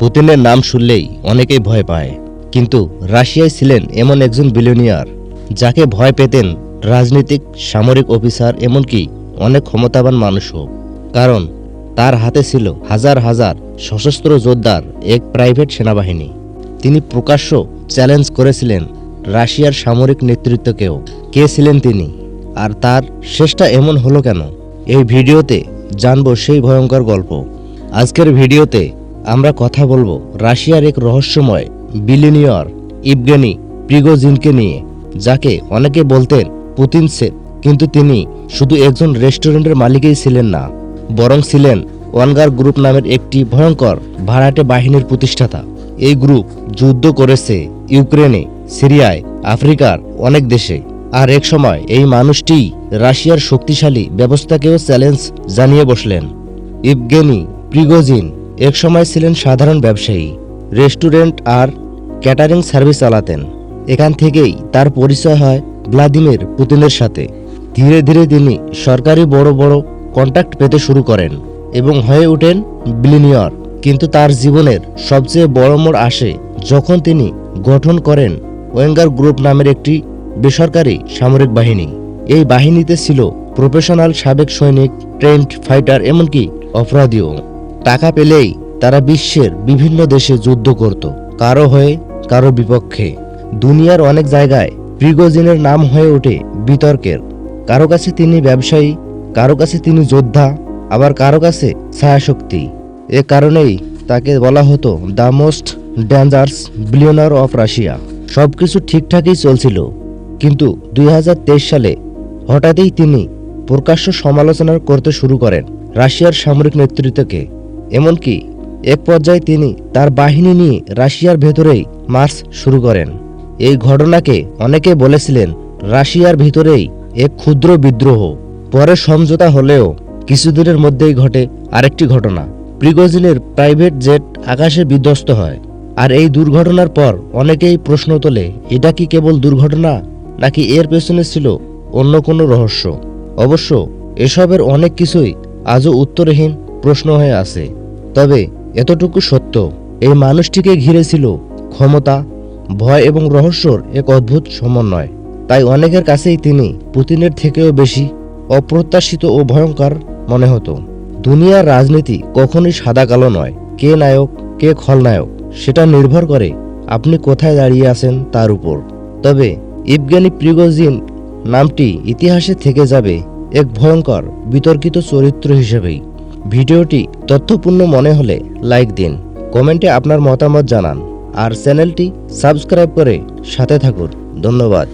পুতিনের নাম শুনলেই অনেকেই ভয় পায়। কিন্তু রাশিয়ায় ছিলেন এমন একজন বিলিয়নিয়ার, যাকে ভয় পেতেন রাজনৈতিক, সামরিক অফিসার এমনকি অনেক ক্ষমতাবান মানুষও। কারণ তার হাতে ছিল হাজার হাজার সশস্ত্র যোদ্ধার এক প্রাইভেট সেনাবাহিনী। তিনি প্রকাশ্য চ্যালেঞ্জ করেছিলেন রাশিয়ার সামরিক নেতৃত্বকেও, কে ছিলেন তিনি, আর তার শেষটা এমন হলো কেন? এই ভিডিওতে জানব সেই ভয়ঙ্কর গল্প। আজকের ভিডিওতে আমরা কথা বলব রাশিয়ার এক রহস্যময় বিলিনিয়র ইবগেনি প্রিগোজিনকে নিয়ে, যাকে অনেকে বলতেন পুতিন সেফ কিন্তু তিনি শুধু একজন রেস্টুরেন্টের মালিকই ছিলেন না, বরং ছিলেন ওয়ানগার গ্রুপ নামের একটি ভয়ঙ্কর ভাড়াটে বাহিনীর প্রতিষ্ঠাতা। এই গ্রুপ যুদ্ধ করেছে ইউক্রেনে, সিরিয়ায়, আফ্রিকার অনেক দেশে। আর এক সময় এই মানুষটিই রাশিয়ার শক্তিশালী ব্যবস্থাকেও চ্যালেঞ্জ জানিয়ে বসলেন। ইভগেনি প্রিগোজিন এক সময় ছিলেন সাধারণ ব্যবসায়ী, রেস্টুরেন্ট আর ক্যাটারিং সার্ভিস চালাতেন। এখান থেকেই তার পরিচয় হয় ভ্লাদিমির পুতিনের সাথে। ধীরে ধীরে তিনি সরকারি বড় বড় কন্ট্যাক্ট পেতে শুরু করেন এবং হয়ে ওঠেন বিলিনিয়র। কিন্তু তার জীবনের সবচেয়ে বড় মোড় আসে যখন তিনি গঠন করেন ওয়েঙ্গার গ্রুপ নামের একটি বেসরকারি সামরিক বাহিনী। এই বাহিনীতে ছিল প্রফেশনাল সাবেক সৈনিক, ট্রেন্ড ফাইটার, এমনকি অপরাধীও। টাকা পেলেই তারা বিশ্বের বিভিন্ন দেশে যুদ্ধ করত, কারও হয়ে, কারও বিপক্ষে। দুনিয়ার অনেক জায়গায় প্রিগোজিনের নাম হয়ে ওঠে বিতর্কের। কারও কাছে তিনি ব্যবসায়ী, কারও কাছে তিনি যোদ্ধা, আবার কারও কাছে ছায়াশক্তি। এ কারণেই তাকে বলা হতো the most dangerous billionaire of Russia সবকিছু ঠিকঠাকই চলছিল, কিন্তু দুই হাজার তেইশ সালে হঠাৎই তিনি প্রকাশ্য সমালোচনা করতে শুরু করেন রাশিয়ার সামরিক নেতৃত্বকে। এমনকি এক পর্যায়ে তিনি তার বাহিনী নিয়ে রাশিয়ার ভেতরেই মার্চ শুরু করেন। এই ঘটনাকে অনেকে বলেছিলেন রাশিয়ার ভিতরেই এক ক্ষুদ্র বিদ্রোহ। পরে সমঝোতা হলেও কিছুদিনের মধ্যেই ঘটে আরেকটি ঘটনা। প্রিগোজিনের প্রাইভেট জেট আকাশে বিধ্বস্ত হয়। আর এই দুর্ঘটনার পর অনেকেই প্রশ্ন তোলে, এটা কি কেবল দুর্ঘটনা, নাকি এর পেছনে ছিল অন্য কোনো রহস্য? অবশ্য এসবের অনেক কিছুই আজও উত্তরহীন প্রশ্ন হয়ে আছে। তবে এতটুকু সত্য, এই মানুষটিকে ঘিরে ছিল ক্ষমতা, ভয় এবং রহস্যর এক অদ্ভুত সমন্বয়। তাই অনেকের কাছেই তিনি পুতিনের থেকেও বেশি অপ্রত্যাশিত ও ভয়ঙ্কর মনে হতো। দুনিয়ার রাজনীতি কখনোই সাদা কালো নয়। কে নায়ক, কে খলনায়ক, সেটা নির্ভর করে আপনি কোথায় দাঁড়িয়ে আছেন তার উপর। তবে ইবগানি প্রিগোজিন নামটি ইতিহাসে থেকে যাবে এক ভয়ঙ্কর বিতর্কিত চরিত্র হিসেবেই। ভিডিওটি তথ্যপূর্ণ মনে হলে লাইক দিন, কমেন্টে আপনার মতামত জানান, আর চ্যানেলটি সাবস্ক্রাইব করে সাথে থাকুন। ধন্যবাদ।